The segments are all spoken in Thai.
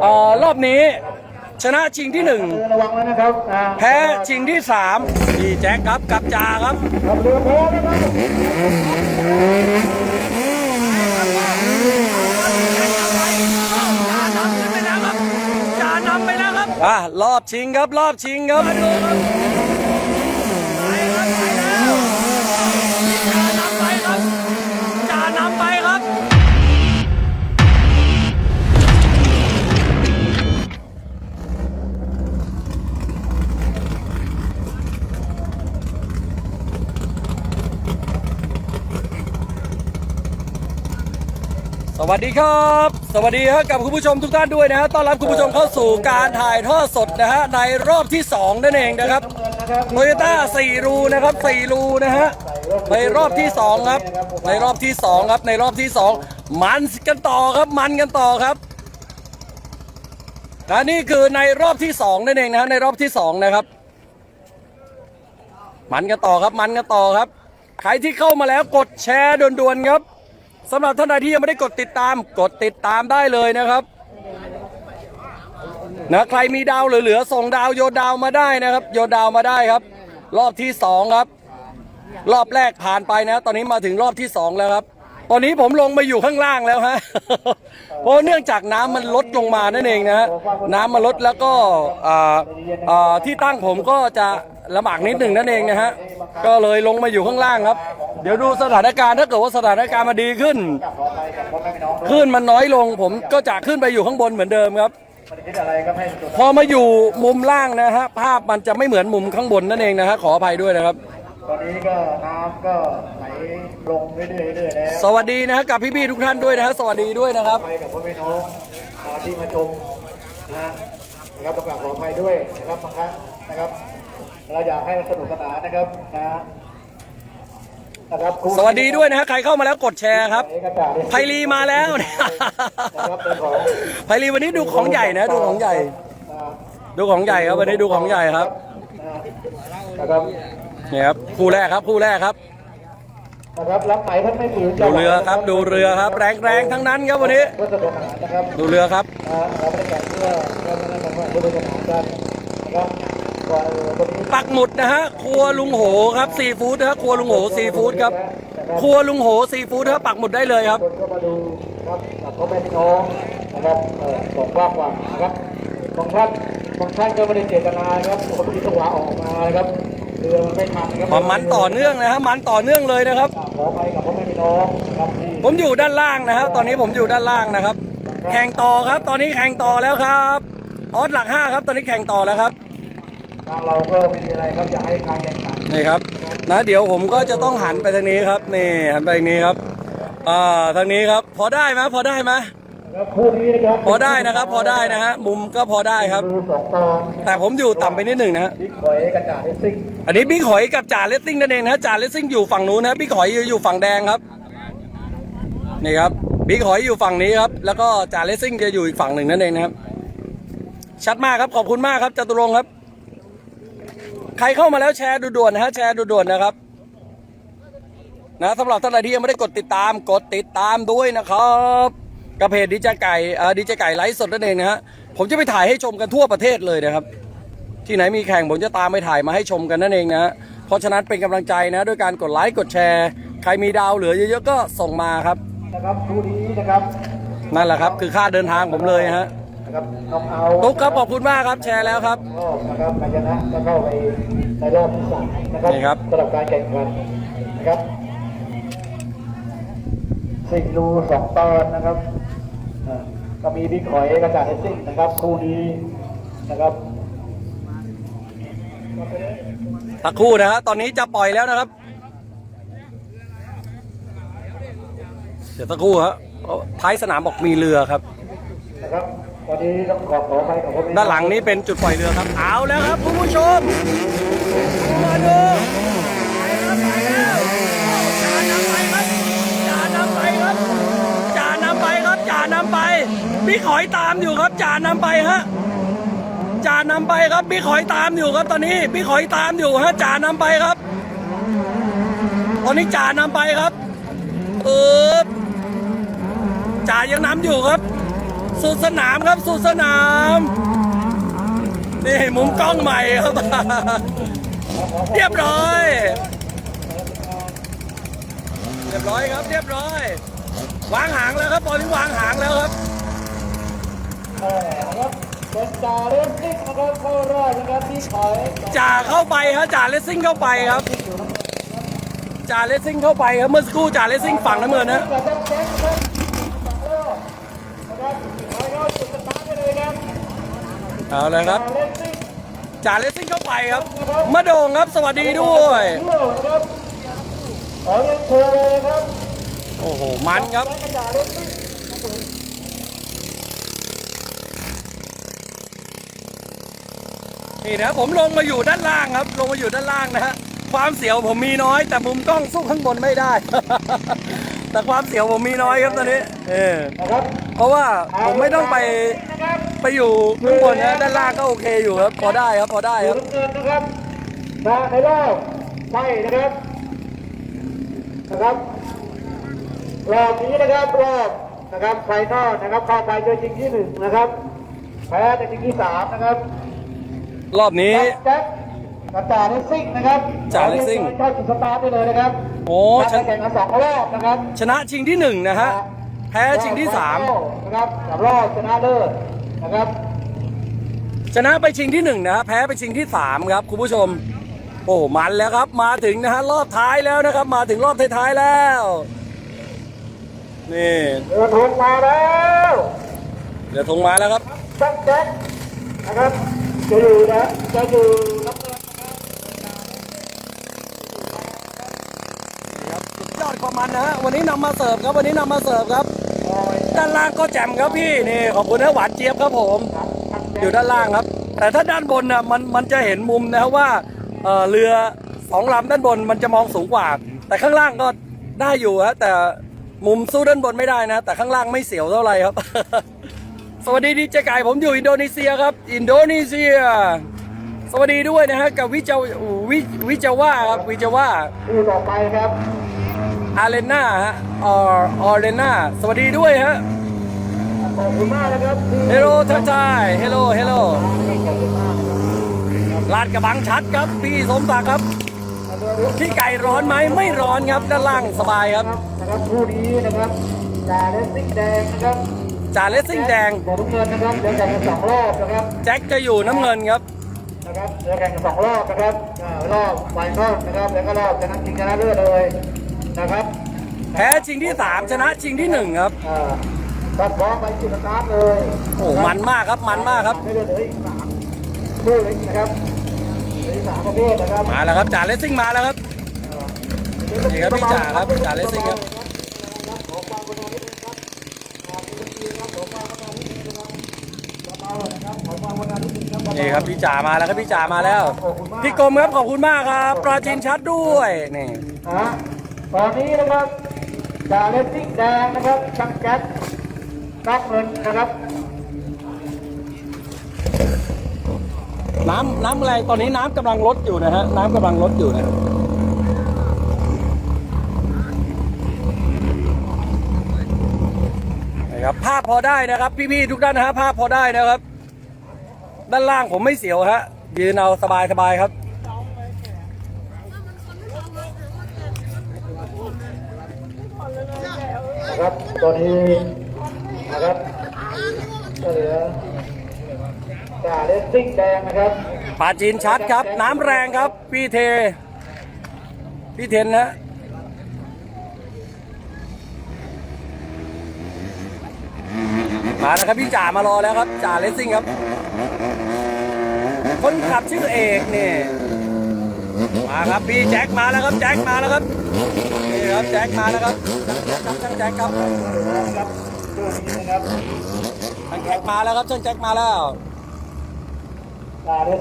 เอ่อรอบนี้ชนะชิงที่หนึ่งเรือระวังไว้นะครับอ่าแพ้ชิงที่สามพี่แจ็คครับกับจาครับครับเรือโพนะครับจานำไปแล้วครับอ่ารอบชิงครับรอบชิงครับ สวัสดีครับ สวัสดีครับกับคุณผู้ชมทุกท่านด้วยนะฮะต้อนรับคุณผู้ชมเข้าสู่การถ่ายทอดสดนะฮะในรอบที่ 2 นั่นเองนะครับโตโยต้า4รูนะครับ4รูนะฮะในรอบที่ 2 ครับ ในรอบที่ 2 ครับในรอบที่ 2 มันกันต่อครับมันกันต่อครับและนี่คือในรอบที่ 2 นั่นเองนะฮะในรอบที่ 2 นะครับ มันกันต่อครับมันกันต่อครับ ใครที่เข้ามาแล้วกดแชร์ด่วนๆครับ สำหรับท่านใดที่ยังไม่ได้กดติดตาม กดติดตามได้เลยนะครับนะใครมีดาวเหลือๆส่งดาวโยนดาวมาได้นะครับ โยนดาวมาได้ครับ รอบที่สองครับ รอบแรกผ่านไปนะ ตอนนี้มาถึงรอบที่สองแล้วครับ ตอนนี้ผมลงมาอยู่ข้างล่างแล้วฮะเพราะเนื่องจากน้ำมันลดลงมานั่นเองนะน้ำมันลดแล้วก็อ่าอ่าที่ตั้งผมก็จะลำบากนิดหนึ่งนั่นเองนะฮะก็เลยลงมาอยู่ข้างล่างครับ เดี๋ยวดูสถานการณ์ถ้าเกิดว่าสถานการณ์มันดีขึ้นขอไปกับพ่อแม่พี่น้องคลื่นมันน้อยลงผมก็จะขึ้นไปอยู่ข้างบนเหมือนเดิมครับไม่ได้คิดอะไรครับให้ตัวพอมาอยู่มุมล่างนะฮะภาพมันจะไม่เหมือนมุมข้างบนนั่นเองนะฮะขออภัยด้วยนะครับ ตอนนี้ก็น้ำก็ไหลลงเรื่อยๆเรื่อยๆแล้วสวัสดีนะฮะกับพี่ๆทุกท่านด้วยนะฮะสวัสดีด้วยนะครับไปกับพ่อแม่พี่น้องอ่าที่มาชมนะฮะนะครับต้องกราบขออภัยด้วยนะครับบางครั้งนะครับเราอยากให้สนุกสนานนะครับนะฮะ นะครับครูสวัสดีด้วยนะฮะใครเข้ามาแล้วกดแชร์ครับเอกสารเนี่ยไพลีมาแล้วนะครับเป็นของไพลีวันนี้ดูของใหญ่นะ ดูของใหญ่อ่าดูของใหญ่ครับวันนี้ดูของใหญ่ครับนะครับนี่ครับคู่แรกครับคู่แรกครับนะครับรับไหมท่านไม่ฝืนดูเรือครับ ดูเรือครับ แรงแรงๆทั้งนั้นครับวันนี้เพื่อสนุกสนานนะครับดูเรือครับ ปักหมุดนะฮะครัวลุงโหครับซีฟู้ดนะฮะครัวลุงโหซีฟู้ดครับครัวลุงโหซีฟู้ดครับปักหมุดได้เลยครับคนก็มาดูนะครับกับพ่อแม่พี่น้องนะครับอ่อบอกว่ากว่านะครับบางท่านบางท่านก็ไม่ได้เจตนาครับคนที่จังหวะออกมาครับเรือมันไม่ทันครับความมันต่อเนื่องนะฮะมันต่อเนื่องเลยนะครับขอไปกับพ่อแม่พี่น้องครับผมอยู่ด้านล่างนะครับตอนนี้ผมอยู่ด้านล่างนะครับ แข่งต่อครับ ตอนนี้แข่งต่อแล้วครับออสหลักห้าครับ ตอนนี้แข่งต่อแล้วครับ ทางเราก็ไม่มีอะไรครับอยากให้การแข่งขันนี่ครับนะเดี๋ยวผมก็จะต้องหันไปทางนี้ครับนี่หันไปทางนี้ครับอ่าทางนี้ครับ พอได้ไหมพอได้ไหมแล้วคู่นี้นะครับพอได้นะครับ พอได้นะฮะมุมก็พอได้ครับมือสองตอนแต่ผมอยู่ต่ำไปนิดหนึ่งนะฮะบิ๊กหอยกระจาดเรซซิ่งอันนี้บิ๊กหอยกับจ่าเลสซิ่งนั่นเองนะฮะจ่าเลสซิ่งอยู่ฝั่งนู้นนะบิ๊กหอยอยู่ฝั่งแดงครับนี่ครับบิ๊กหอยอยู่ฝั่งนี้ครับ แล้วก็จ่าเลสซิ่งจะอยู่อีกฝั่งหนึ่งนั่นเองนะครับชัดมากครับขอบคุณมากครับจตุรงค์ครับ ใครเข้ามาแล้วแชร์ด่วนๆนะฮะแชร์ด่วนๆนะครับนะสำหรับท่านใดที่ยังไม่ได้กดติดตามกดติดตามด้วยนะครับกับเพจดีเจไก่อ่าดีเจไก่ไลฟ์สดนั่นเองนะฮะผมจะไปถ่ายให้ชมกันทั่วประเทศเลยนะครับ ที่ไหนมีแข่งผมจะตามไปถ่ายมาให้ชมกันนั่นเองนะฮะเพราะฉะนั้นเป็นกำลังใจนะด้วยการกดไลค์กดแชร์ ใครมีดาวเหลือเยอะๆก็ส่งมาครับนะครับคู่นี้นะครับนั่นแหละครับคือค่าเดินทางผมเลยฮะ นะครับน้องเอาตุ๊กครับขอบคุณมากครับแชร์แล้วครับรอบนะครับนายชนะก็เข้าไปในรอบที่สามนะครับนี่ครับ สำหรับการแข่งขันนะครับสิงรูสองตอนนะครับอ่าก็มีบิ๊กหอยกระจาดเรซซิ่งนะครับ คู่นี้นะครับ สักครู่นะฮะตอนนี้จะปล่อยแล้วนะครับ เดี๋ยวสักครู่ฮะท้ายสนามบอกมีเรือครับนะครับ นนี้ต้องขอขอไปกับผมด้านหลังนี้เป็นจุดปล่อยเรือครับ เอาแล้วครับคุณผู้ชมมาดูจ่านำไปครับจ่านำไปครับจ่านำไปพี่ขอยตามอยู่ครับจ่านำไปฮะจ่านำไปครับพี่ขอยตามอยู่ครับตอนนี้พี่ขอยตามอยู่ฮะจ่านำไปครับ ตอนนี้จ่านำไปครับเออจ่ายังนำอยู่ครับ สุดสนามครับสุดสนามนี่มุมกล้องใหม่ครับ เรียบร้อย เรียบร้อยครับเรียบร้อย วางหางแล้วครับตอนนี้วางหางแล้วครับเออครับเป็นจ่าเรนซิ่งนะครับเข้ารอบนะครับที่ถอยจ่าเข้าไปครับจ่าเลสซิ่งเข้าไปครับจ่าเลสซิ่งเข้าไปครับเมื่อสักครู่จ่าเลสซิ่งฝั่งน้ำเงินนะ เอาเลยครับจ่าเรนซิ่งจ่าเลสซิ่งเข้าไปครับมาโด่งครับสวัสดีด้วยด้วยนะครับขอเรียนเชิญเลยนะครับโอ้โหมันครับและจ่าเรนซิ่งนี่นะผมลงมาอยู่ด้านล่างครับ ลงมาอยู่ด้านล่างนะฮะความเสียวผมมีน้อย แต่มุมกล้องสู้ข้างบนไม่ได้ แต่ความเสียวผมมีน้อยครับตอนนี้ เออนะครับ เพราะว่าผมไม่ต้องไปนะครับไปอยู่ข้างบนนะด้านล่างก็โอเคอยู่ครับ พอได้ครับพอได้อยู่ครับน้ำเงินนะครับมาในรอบไปนะครับนะครับรอบนี้นะครับรอบนะครับไฟนอลนะครับเข้าไปเจอจริงที่หนึ่งนะครับแพ้แต่จริงที่สามนะครับ รอบนี้แจ็คกับจ่าเลสซิ่งนะครับจ่าเลสซิ่งเข้าจุดสตาร์ทได้เลยนะครับโอ้ชการนะแข่งขันสองรอบนะครับ ชนะชิงที่หนึ่งนะฮะ แพ้ชิงที่สามนะครับกับรอบชนะเลิศนะครับ ชนะไปชิงที่หนึ่งนะฮะแพ้ไปชิงที่สามครับคุณผู้ชม โอ้มันแล้วครับ มาถึงนะฮะรอบท้ายแล้วนะครับ มาถึงรอบท้ายๆแล้วนี่เรือธงมาแล้วเดี๋ยวธงมาแล้วครับแจ็คแจ็คนะครับจะอยู่นะจะอยู่น้ำเงินครับสุดยอดความมันนะฮะวันนี้นำมาเสิร์ฟครับวันนี้นำมาเสิร์ฟครับคอย ด้านล่างก็แจ่มครับพี่นี่ขอบคุณนะหวานเจี๊ยบครับผม อยู่ด้านล่างครับ แต่ถ้าด้านบนน่ะมันมันจะเห็นมุมนะครับว่าเออเรือสองลำด้านบนมันจะมองสูงกว่า แต่ข้างล่างก็ได้อยู่ฮะแต่มุมสู้ด้านบนไม่ได้นะ แต่ข้างล่างไม่เสียวเท่าไหร่ครับ สวัสดีดีเจไก่ผมอยู่อินโดนีเซียครับ อินโดนีเซีย สวัสดีด้วยนะฮะกับวิจาวิวิจาว่าครับวิจาว่าคู่ต่อไปครับ อาเรน่าฮะออออเรน่าสวัสดีด้วยฮะขอบคุณมากนะครับที่เฮลโลทักทายเฮลโลเฮลโลลาดกระบังชัดครับ พี่สมศักดิ์ครับพี่ไก่ร้อนไหมไม่ร้อนครับด้านล่างสบายครับนะครับคู่นี้นะครับจ่าเลสซิ่งแดงนะครับจ่าเลสซิ่งแดงของน้ำเงินนะครับเดี๋ยวแข่งกันสองรอบนะครับแจ็คจะอยู่น้ำเงินครับนะครับเดี๋ยวแข่งกันสองรอบนะครับอ่ารอบไฟนอลนะครับแล้วก็รอบชนะจริงชนะเลิศเลย นะครับแพ้ชิงที่3ชนะชิงที่1ครับอ่าตัดบอลไปจุดสตาร์ทเลยโอ้มันมากครับมันมากครับ ไม่ได้เหลยอีกสามคู่เลยนะครับเหลืออีกสามประเภทนะครับมาแล้วครับจ่าเลสซิ่งมาแล้วครับ นี่ครับพี่จ่าครับจ่าเลสซิ่งครับ ขอความกรุณานิดนึงครับขอบคุณทีครับขอความกรุณานิดนึงนะครับเบาๆนะครับขอความกรุณานิดนึงครับ นี่ครับพี่จ่ามาแล้วครับพี่จ่ามาแล้ว พี่กรมครับขอบคุณมากครับปราจีนชัดด้วยนี่อะ ตอนนี้นะครับจ่าเลสซิ่งแดงนะครับชักแจ็คตักเงินนะครับ น้ำน้ำแรตอนนี้น้ำกำลังลดอยู่นะฮะน้ำกำลังลดอยู่นะนะครับภาพพอได้นะครับพี่ๆทุกท่านนะฮะภาพพอได้นะครับ ด้านล่างผมไม่เสียวฮะยืนเอาสบายสบายๆครับ นะครับ ตอนนี้นะครับก็เหลือจ่าเลสซิ่งแดงนะครับปลาจีนชัดครับ น้ำแรงครับ พี่เท พี่เทนนะมาแล้วครับพี่จ่ามารอแล้วครับจ่าเลสซิ่งครับ คนขับชื่อเอกเนี่ยมาครับพี่แจ็คมาแล้วครับแจ็คมาแล้วครับ ครับแจ็คมาแล้วครับช่างแจ็คครับช่างแจ็คครับครับตัวนี้นะครับช่างแจ็คมาแล้วครับช่างแจ็คมาแล้ว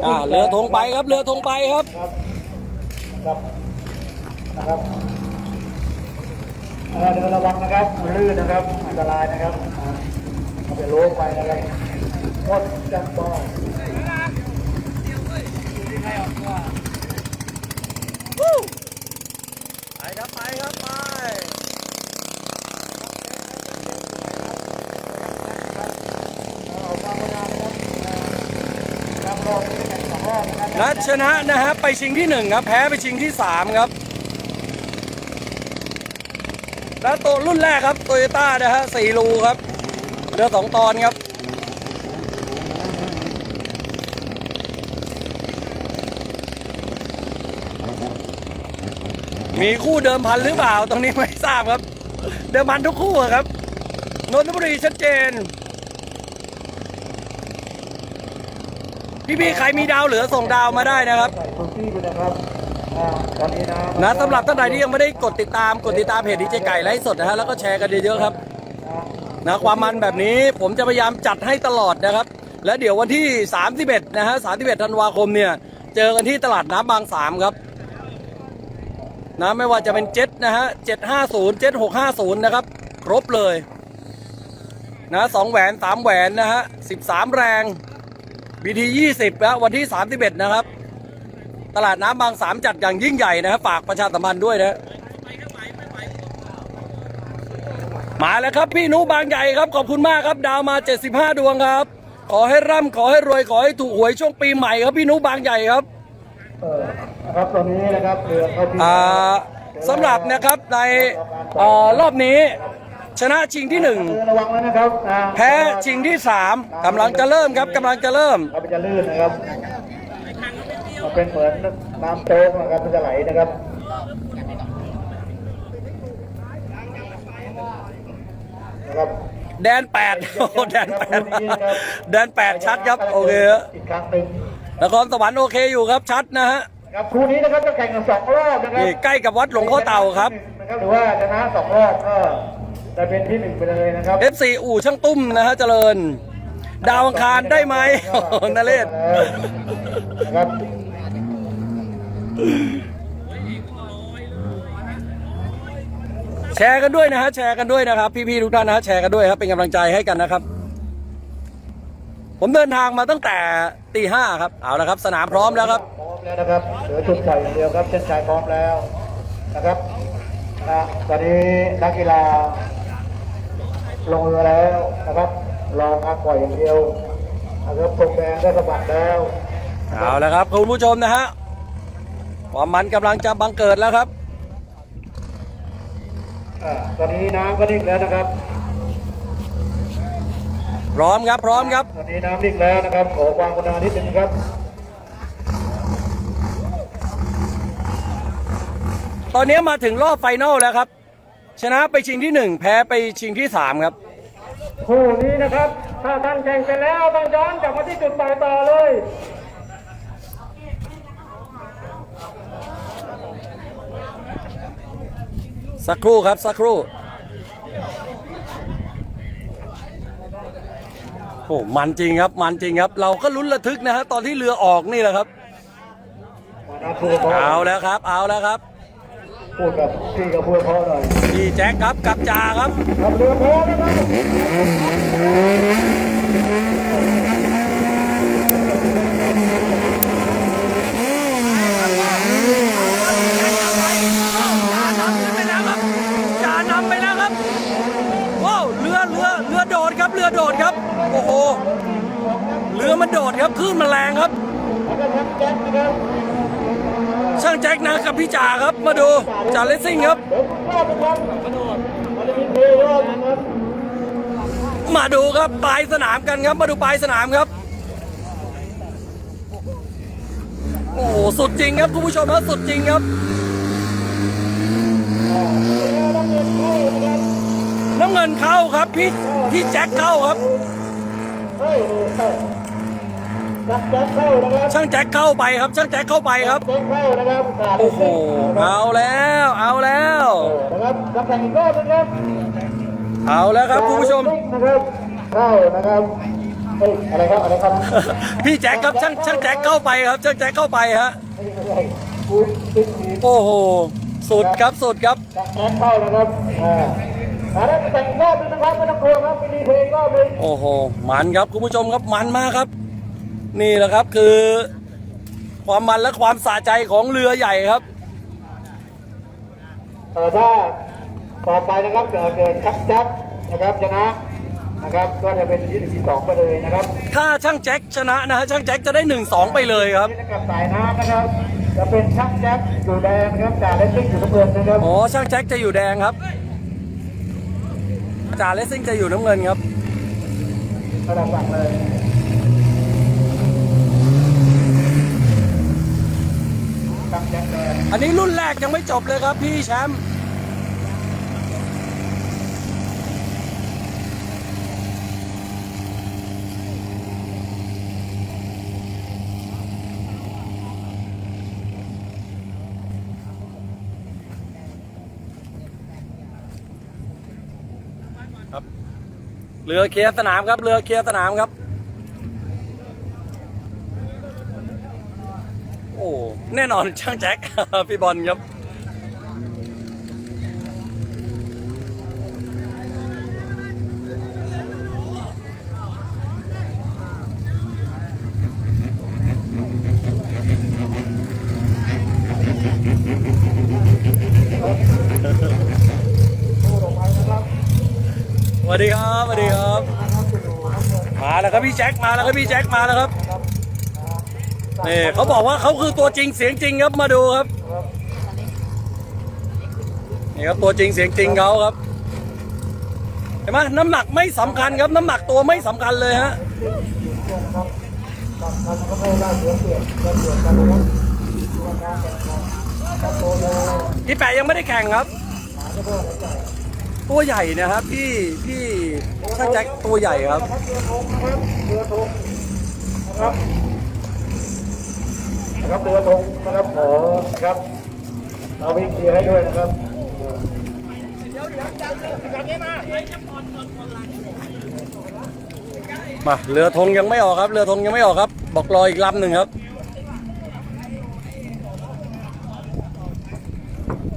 อ่าเรือธงไปครับเรือธงไปครับครับนะครับนะครับเดินระวังนะครับลื่นนะครับอันตรายนะครับเอาไปโล้ไปนะครับหมดจังบอล ไปครับ ไปครับ ไป และชนะนะฮะไปชิงที่หนึ่งครับ แพ้ไปชิงที่สามครับ และตัวรุ่นแรกครับโตโยต้านะฮะสี่รูครับเรือสองตอนครับมีคู่เดิมพันหรือเปล่า ตรงนี้ไม่ทราบครับ เดิมพันทุกคู่ครับ นนทบุรีชัดเจน พี่ๆใครมีดาวเหลือส่งดาวมาได้นะครับใส่พื้นที่ด้วยนะครับอ่าตอนนี้นะนะสำหรับท่านใดที่ยังไม่ได้กดติดตามกดติดตามเพจดีเจไก่ไลฟ์สดนะฮะแล้วก็แชร์กันเยอะๆครับนะความมันแบบนี้ผมจะพยายามจัดให้ตลอดนะครับ และเดี๋ยววันที่ 31 นะฮะ 31 ธันวาคมเนี่ย เจอกันที่ตลาดน้ำบางสามครับนะไม่ว่าจะเป็นเจ็ตนะฮะ750 7650นะครับ ครบเลย นะสองแหวนสามแหวนนะฮะ13แรง BT 20แล้ววันที่31นะครับ ตลาดน้ำบางสามจัดอย่างยิ่งใหญ่นะครับฝากประชาสัมพันธ์ด้วยนะมาแล้วครับพี่นุบางใหญ่ครับขอบคุณมากครับ ดาวมา 75 ดวงครับ ขอให้ร่ำขอให้รวยขอให้ถูกหวยช่วงปีใหม่ครับพี่นุบางใหญ่ครับเออนะครับตอนนี้นะครับเรือเข้าที่อ่าสำหรับนะครับในเอ่อรอบนี้ ชนะชิงที่เรือระวังแล้วนะครับอ่า1แพ้ชิงที่3กำลังจะเริ่มครับกำลังจะเริ่มครับมันจะลื่นนะครับมันเป็นเหมือนน้ำโต๊กนะครับมันจะไหลนะครับนะครับแดน8โอ้แดน8แดน8ชัดครับ โอเคฮะอีกครั้งหนึ่งนครสวรรค์โอเคอยู่ครับชัดนะฮะครับคู่นี้นะครับจะแข่งกันสองรอบนะครับนี่ใกล้กับวัดหลวงพ่อเต่าครับนะครับหรือว่าชนะสองรอบก็ จะเป็นที่หนึ่งไปเลยนะครับ FC อู่ช่างตุ้มนะฮะเจริญ ดาวอังคารได้ไหมโอ้โหนเรศ นะครับแชร์กันด้วยนะฮะแชร์กันด้วยนะครับ พี่ๆทุกท่านนะฮะแชร์กันด้วยครับเป็นกำลังใจให้กันนะครับ ผมเดินทางมาตั้งแต่ตีห้าครับเอาละครับ สนามพร้อมแล้วครับ พร้อมแล้วนะครับเหลือชุดใส่อย่างเดียวครับเส้นชัยพร้อมแล้วนะครับนะตอนนี้นักกีฬา ลงเรือแล้วนะครับรอการปล่อยอย่างเดียวนะครับตรงแดงได้สะบัดแล้วเอาละครับคุณผู้ชมนะฮะความมันกำลังจะบังเกิดแล้วครับอ่าตอนนี้น้ำก็นิ่งแล้วนะครับ พร้อมครับพร้อมครับ ตอนนี้น้ำนิ่งแล้วนะครับ ขอความกรุณานิดนึงครับ ตอนนี้มาถึงรอบไฟนอลแล้วครับ ชนะไปชิงที่หนึ่งแพ้ไปชิงที่สามครับ คู่นี้นะครับ ถ้าท่านแข่งเสร็จแล้วต้องย้อนกลับมาที่จุดปล่อยต่อเลย สักครู่ครับสักครู่โอ้มันจริงครับ มันจริงครับ เราก็ลุ้นระทึกนะฮะตอนที่เรือออกนี่แหละครับมานับพูดเพราะเอาแล้วครับ เอาแล้วครับ พูดกับพี่กับพูดเพราะหน่อยพี่แจ็คครับกับจ่าครับครับเรือโพนะครับนำไปแล้วครับจ่านำไปแล้วครับว้าวเรือเรือเรือโดดครับเรือโดดครับ โอ้โหเรือมันโดดครับคลื่นมันแรงครับ ช่างแจ็คนะกับพี่จ่าครับ มาดูจ่าเลสซิ่งครับเดี๋ยวรอบนะครับมันจะมีเทรอบนะครับ มาดูครับปลายสนามกันครับ มาดูปลายสนามครับ โอ้โหสุดจริงครับคุณผู้ชมครับสุดจริงครับ น้ำเงินเข้าครับพี่พี่แจ็คเข้าครับ ช่างแจ็คเข้าไปครับ ช่างแจ็คเข้าไปครับแจ็คเข้านะครับขาดโอ้โหเอาแล้วเอาแล้วนะครับจับแข่งอีกรอบนะครับเอาแล้วครับคุณผู้ชมนะครับเข้านะครับเฮ้ยอะไรครับอะไรครับพี่แจ็คครับช่างช่างแจ็คเข้าไปครับช่างแจ็คเข้าไปฮะพูดติดทีโอ้โหสุดครับสุดครับจับแจ็คเข้านะครับอ่าเอาละแต่งอีกรอบนึงนะครับไม่ต้องกลัวครับมีรีเพลย์อีกรอบนึงโอ้โหมันครับคุณผู้ชมครับมันมากครับ นี่แหละครับคือ ความมันและความสะใจของเรือใหญ่ครับเออถ้าต่อไปนะครับเกิดเกิดชักจักนะครับชนะนะครับก็จะเป็นที่หนึ่งที่สองไปเลยนะครับ ถ้าช่างแจ็คชนะนะฮะช่างแจ็คจะได้1-2ไปเลยครับนี่นะครับสายน้ำนะครับ จะเป็นช่างแจ็คอยู่แดงนะครับจ่าเล็กซิ่งอยู่น้ำเงินนะครับอ๋อช่างแจ็คจะอยู่แดงครับจ่าเลสซิ่งจะอยู่น้ำเงินครับระดับสั่งเลยช่างแจ็คแดง อั นนี้รุ่นแรกยังไม่จบเลยครับพี่แชมป์ครับเรือเคลียร์สนามครับ เรือเคลียร์สนามครับ โอ้ แน่นอนช่างแจ็ค พี่บอลครับ สวัสดีครับ สวัสดีครับ มาแล้วครับพี่แจ็ค มาแล้วครับพี่แจ็ค มาแล้วครับ นี่เขาบอกว่าเขาคือตัวจริงเสียงจริงครับมาดูครับนี่ครับตัวจริงเสียงจริงเขาครับเห็นไหมน้ำหนักไม่สำคัญครับน้ำหนักตัวไม่สำคัญเลยฮะพี่แปะยังไม่ได้แข่งครับ ตัวใหญ่นะครับพี่พี่ช่างแจ็คตัวใหญ่ครับเรือธง นะครับนะครับเรือธงนะครับขอนะครับเอาวิ่งเคลียร์ให้ด้วยนะครับมาเรือธงยังไม่ออกครับ เรือธงยังไม่ออกครับ บอกรออีกลำหนึ่งครับ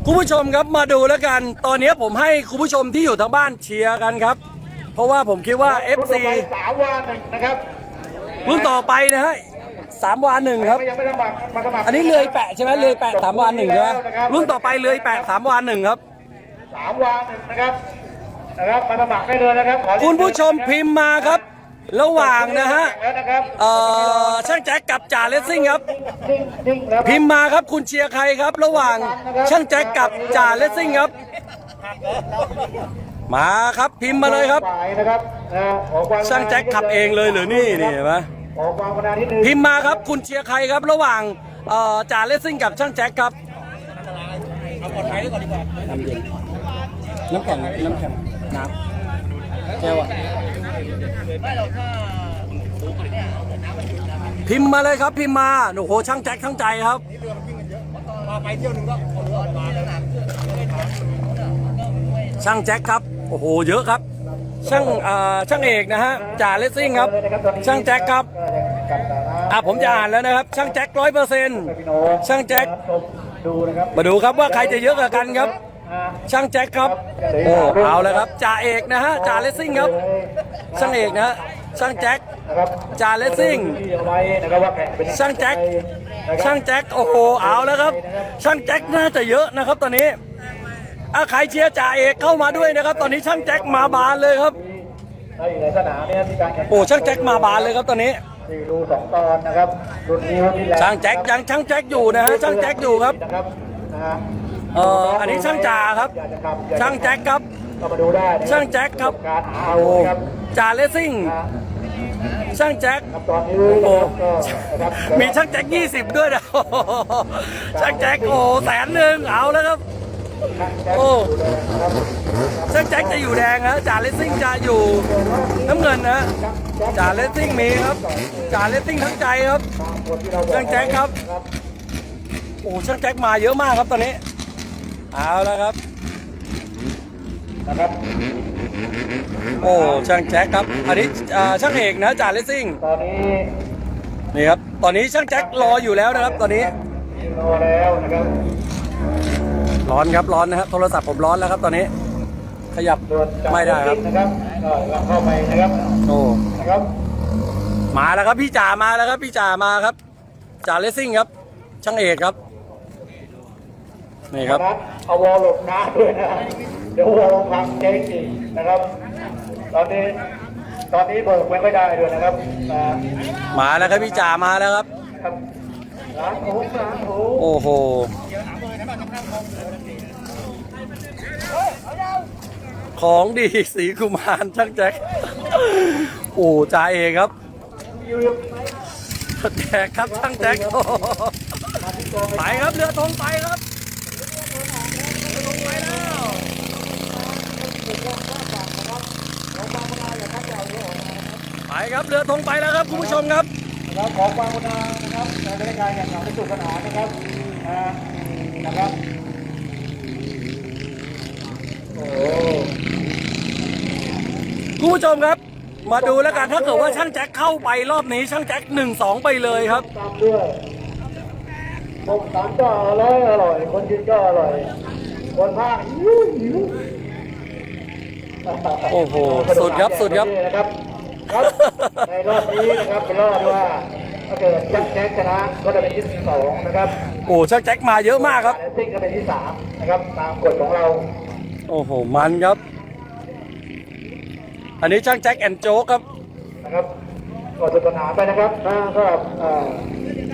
คุณผู้ชมครับมาดูแล้วกัน ตอนนี้ผมให้คุณผู้ชมที่อยู่ทางบ้านเชียร์กันครับ เพราะว่าผมคิดว่า FC สามวานหนึ่งนะครับรุ่นต่อไปนะฮะ สามวานหนึ่งครับ ยังไม่ได้มามาสมัครอันนี้เรือแปะใช่ไหมเรือแปะสามวานหนึ่งใช่ไหมรุ่นต่อไปเรือแปะสามวานหนึ่งครับ สามวานหนึ่งนะครับนะครับมาสมัครได้เลยนะครับขอเรียนคุณผู้ชมพิมพ์มาครับ ระหว่างนะฮะแล้วนะครับเอ่อช่างแจ็คกับจ่าเลสซิ่งครับ นิ่งนิ่งแล้วพิมพ์มาครับคุณเชียร์ใครครับ ระหว่างช่างแจ็คกับจ่าเลสซิ่งครับ มาครับพิมพ์มาเลยครับ ฝ่ายนะครับนะขอความช่างแจ็คขับเองเลยเหรือนี่นี่เห็นไหม ขอความกรุณานิดนึงพิมพ์มาครับคุณเชียร์ใครครับ ระหว่างเอ่อจ่าเลสซิ่งกับช่างแจ็คครับเอาปลอดภัยไว้ก่อนดีกว่าน้ำเย็นน้ำแข็งน้ำแข็งน้ำแก้วอะพิมพ์มาเลยครับพิมพ์มาโอ้โหช่างแจ็คทั้งใจครับช่างแจ็คครับ โอ้โห เยอะครับ ช่างอ่าช่างเอกนะฮะจ่าเลสซิ่งครับ ช่างแจ็คครับอะผมจะอ่านแล้วนะครับ ช่างแจ็คร้อยเปอร์เซ็นต์ช่างแจ็คดูนะครับมาดูครับว่าใครจะเยอะกว่ากันครับอ่าช่างแจ็คครับโอ้เอาแล้วครับจ่าเอกนะฮะจ่าเลสซิ่งครับ ช่างเอกนะฮะช่างแจ็คนะครับจ่าเลสซิ่งที่เอาไว้นะครับว่าแข่งเป็นช่างแจ็คนะครับช่างแจ็คโอ้โหเอาแล้วครับ ช่างแจ็คน่าจะเยอะนะครับตอนนี้ อะใครเชียร์จ่าเอกเข้ามาด้วยนะครับ ตอนนี้ช่างแจ็คมาบานเลยครับถ้าอยู่ในสนามเนี่ยมีการแข่งขันโอ้ช่างแจ็คมาบานเลยครับตอนนี้สี่รูสองตอนนะครับรุ่นนี้วันที่แล้วช่างแจ็คยังช่างแจ็คอยู่นะฮะช่างแจ็คอยู่ครับนะครับนะฮะเอ่ออันนี้ช่างจ่าครับ อยากจะขับอยกจะช่างแจ็คครับ ก็มาดูได้นะครับช่างแจ็คครับ การเอาโอ้นะครับจ่าเลสซิ่งนะช่างแจ็ค ครับตอนนี้โอ้ นะครับก็นะครับมีช่างแจ็คยี่สิบด้วยนะโอ้โหช่างแจ็คโอ้แสนหนึ่งเอาแล้วครับ โอ้ช่างแจ็คจะอยู่แดงฮะจ่าเลสซิ่งจะอยู่น้ำเงินนะจ่าเลสซิ่งมีครับจ่าเลสซิ่งทั้งใจครับช่างแจ็คครับ โอ้ช่างแจ็คมาเยอะมากครับตอนนี้เอาแล้วครับนะครับโอ้ช่างแจ็คครับอันนี้อ่าช่างเอกนะจ่าเลสซิ่งตอนนี้นี่ครับตอนนี้ช่างแจ็ครออยู่แล้วนะครับ ตอนนี้รอแล้วนะครับ ร้อนครับร้อนนะครับ โทรศัพท์ผมร้อนแล้วครับตอนนี้ ขยับส่วนจากไม่ได้ครับนะครับก็กำลังเข้าไปนะครับโอ้นะครับมาแล้วครับพี่จ่ามาแล้วครับพี่จ่ามาครับจ่าเลสซิ่งครับ ช่างเอกครับนี่ครับนะเอาวอลหลบหน้าด้วยนะเดี๋ยววอลพังเจ๊งอีกนะครับ ตอนนี้ตอนนี้เบิกไม่ค่อยได้ด้วยนะครับอ่ามาแล้วครับพี่จ่ามาแล้วครับครับร้านโค้งร้านโค้งโอ้โห ของดีสีกุมารช่างแจ็คโอ้จ่าเองครับแจ็คครับช่างแจ็คไปครับเรือธงไปครับเรือธงไปแล้วไปครับเรือธงไปแล้วครับคุณผู้ชมครับนะครับขอความกรุณานะครับในบริการแข่งขันในสุขสนานนะครับนะครับโอ้โห คุณ ผู้ชมครับ มาดูแล้วกันถ้าเกิดว่าช่างแจ็คเข้าไปรอบนี้ช่างแจ็คหนึ่งสองไปเลยครับตามด้วยต้มตำก็อร่อยอร่อย คนกินก็อร่อย คนภาคหิวหิวโอ้โหสุดครับสุดครับนะครับครับในรอบนี้นะครับเป็นรอบว่าถ้าเกิดแจ็คแจ็คชนะก็จะเป็นที่สองนะครับโอ้ช่างแจ็คมาเยอะมากครับแต่ซิ่งก็เป็นที่สามนะครับตามกฎของเรา โอ้โหมันครับ อันนี้ช่างแจ็คแอนโจ๊กครับนะครับก่อนสนุกสนานไปนะครับถ้าก็เอ่อ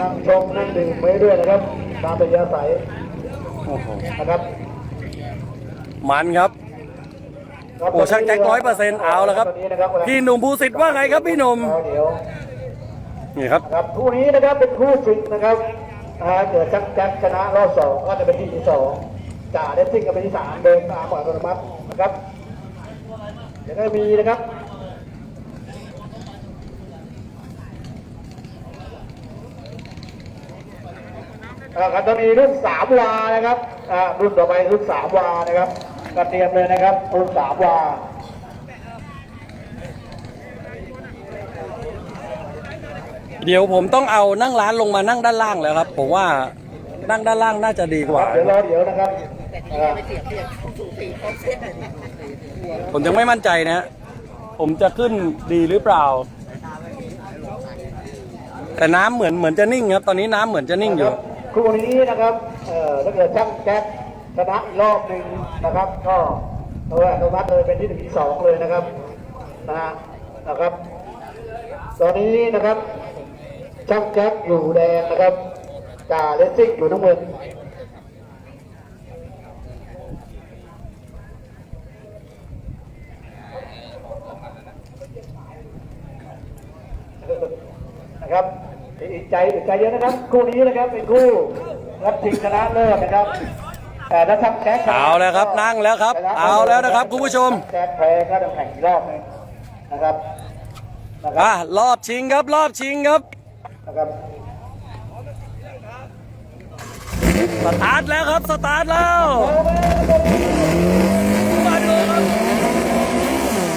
นั่งชมนั่งดื่มไปด้วยนะครับ ตามเป็นยาใสยโอ้โหนะครับ มันครับโอ้ช่างแจ็ค100%เอาละครับตนนี้นะครับ พี่หนุ่มภูสิทธิ์ว่าไงครับพี่หนุ่มเดี๋ยวนี่ครับนะครับคู่นี้นะครับเป็นคู่ศึกนะครับอ่าเกิดชักแจ็คชนะรอบสองก็จะเป็นที่ที่สองจ่าเลสซิ่งก็เป็นที่สามเดินตามอัตโนมัตินะครับ เดี๋ยวก็มีนะครับอ่าครับจะมีรุ่นสามวานะครับอ่ารุ่นต่อไปรุ่นสามวานะครับก็เตรียมเลยนะครับ รุ่นสามวาเดี๋ยวผมต้องเอานั่งร้านลงมานั่งด้านล่างแล้วครับ ผมว่านั่งด้านล่างน่าจะดีกว่า เดี๋ยวรอเดี๋ยวนะครับอ่า ผมยังไม่มั่นใจนะฮะผมจะขึ้นดีหรือเปล่า แต่น้ำเหมือนเหมือนจะนิ่งครับ ตอนนี้น้ำเหมือนจะนิ่งอยู่ คู่นี้นะครับ เอ่อถ้าเกิดช่างแจ็คชนะอีกรอบหนึ่งนะครับ ก็เอาไว้อนุมัติเลยเป็นที่หนึ่งที่สองเลยนะครับนะฮะนะครับ ตอนนี้นะครับช่างแจ็คอยู่แดงนะครับจ่าเลสซิ่งอยู่น้ำเงิน นะครับอีกใจอีกใจเยอะนะครับ คู่นี้นะครับเป็นคู่รับชิงชนะเลิศนะครับแต่ถ้าช่างแจ็คชนะเอาแล้วครับนั่งแล้วครับชนะเอาแล้วนะครับคุณผู้ชมแจ็คแพ้ก็ต้องแข่งอีกรอบหนึงนะครับนะครัอะบรอบชิงครับรอบชิงครับนะครับสตาร์ทแล้วครับ สตาร์ทแล้วมาดูครับ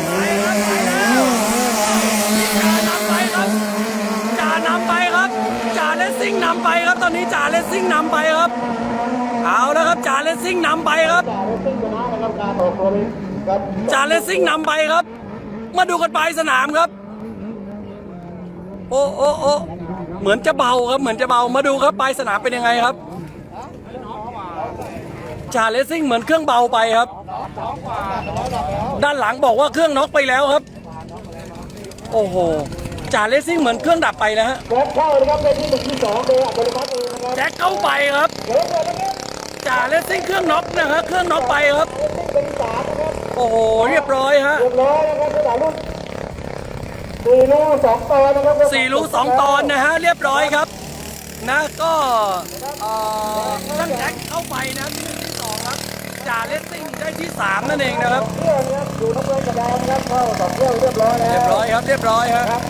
ไปครับไปแล้วจ่านำไปครับจ่านำไปครับจ่าเลสซิ่ง นำไปครับตอนนี้จ่าเลสซิ่งนำไปครับ เอาแล้วครับจ่าเลสซิ่งนำไปครับจ่าเลสซิ่งชนะนะครับการตัวนี้ครับจ่าเลสซิ่งนำไปครับ มาดูกันปลายสนามครับ โอ้โอ้โอ้เหมือนจะเบาครับเหมือนจะเบามาดูครับปลายสนามเป็นยังไงครับจ่าเลสซิ่งเหมือนเครื่องเบาไปครับ ด้านหลังบอกว่าเครื่องน็อกไปแล้วครับ โอ้โห จ่าเลสซิ่งเหมือนเครื่องดับไปแล้วฮะแจ็คเข้านะครับเป็นที่หนึ่งที่สองโดยอัตโนมัติเลยนะครับแจ็คเข้าไปครับเดี๋ยวเดี๋ยวนะครับจ่าเลสซิ่งเครื่องน็อกนะฮะเครื่องน็อกไปครับเลสซิ่งเป็นที่สามนะครับโอ้โหเรียบร้อยฮะเรียบร้อยนะครับสนามรุ่นสี่ลูกสองตอนนะครับสี่รูสองตอนนะฮะเรียบร้อยครับ นะก็เอ่อช่างแจ็คเข้าไปนะที่หนึ่งที่สองครับจ่าเลสซิ่งได้ที่สามนั่นเองนะครับเที่ยวนะครับอยู่น้ำเงินกระดานนะครับเข้าสองเที่ยวเรียบร้อยแล้วเรียบร้อยครับเรียบร้อยฮะครับ